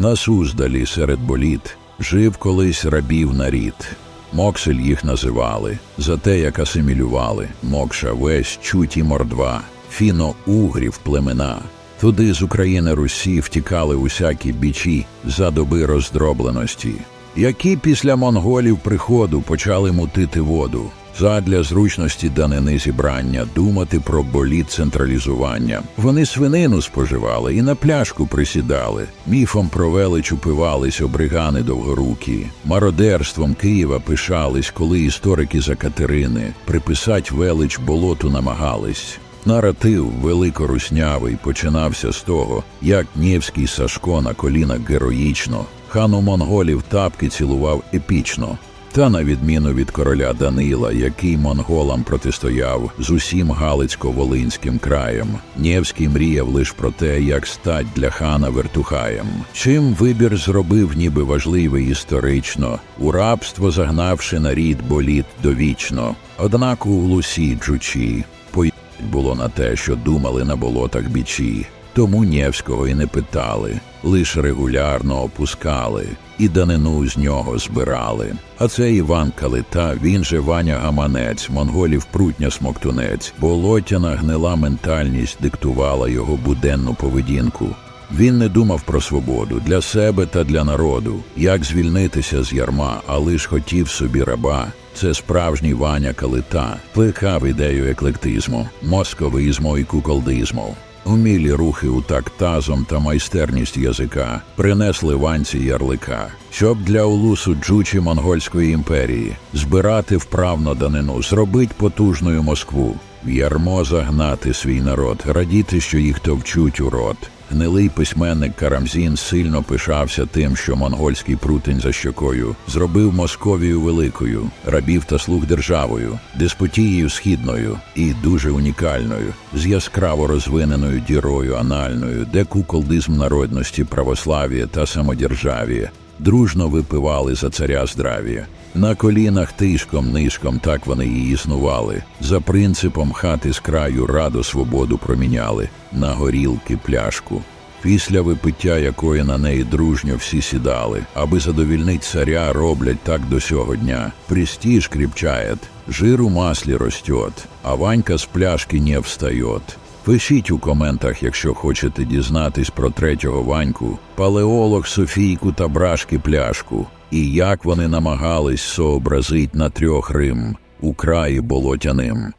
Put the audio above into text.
На Суздалі серед боліт жив колись рабів нарід. Моксель їх називали, за те, як асимілювали, Мокша весь чуті мордва, фіно-угрів племена. Туди з України Русі втікали усякі бічі за доби роздробленості, які після монголів приходу почали мутити воду. Задля зручності данини зібрання думати про боліт централізування. Вони свинину споживали і на пляшку присідали. Міфом про велич упивались обригани довгорукі. Мародерством Києва пишались, коли історики за Катерини приписать велич болоту намагались. Наратив великоруснявий починався з того, як Нєвський Сашко на колінах героїчно, хану монголів тапки цілував епічно. Та на відміну від короля Данила, який монголам протистояв з усім Галицько-Волинським краєм, Нєвський мріяв лише про те, як стать для хана вертухаєм. Чим вибір зробив, ніби важливий історично, у рабство загнавши нарід боліт довічно. Однак у Лусі джучі було на те, що думали на болотах бічі. Тому Нєвського і не питали, лише регулярно опускали і данину з нього збирали. А це Іван Калита, він же Ваня Гаманець, монголів прутня смоктунець, болотяна гнила ментальність диктувала його буденну поведінку. Він не думав про свободу для себе та для народу, як звільнитися з ярма, а лиш хотів собі раба. Це справжній Ваня Калита, плекав ідею еклектизму, московизму і куколдизму. Умілі рухи у такт тазом та майстерність язика принесли ванці ярлика, щоб для улусу джучі монгольської імперії збирати вправно данину, зробить потужною Москву, в ярмо загнати свій народ, радіти, що їх товчуть у рот. Гнилий письменник Карамзін сильно пишався тим, що монгольський прутень за щокою зробив Московію великою, рабів та слуг державою, деспотією східною і дуже унікальною, з яскраво розвиненою дірою анальною, де куколдизм народності, православ'я та самодержав'я дружно випивали за царя здрав'я. На колінах тишком нишком так вони і існували. За принципом хати з краю раду свободу проміняли на горілки пляшку. Після випиття якої на неї дружньо всі сідали, аби задовільнить царя, роблять так до сього дня. Престиж кріпчает, жир у маслі ростет, а Ванька з пляшки не встает. Пишіть у коментах, якщо хочете дізнатись про третього Ваньку, палеолог Софійку та брашки пляшку, і як вони намагались сообразить на трьох Рим у краї болотяним.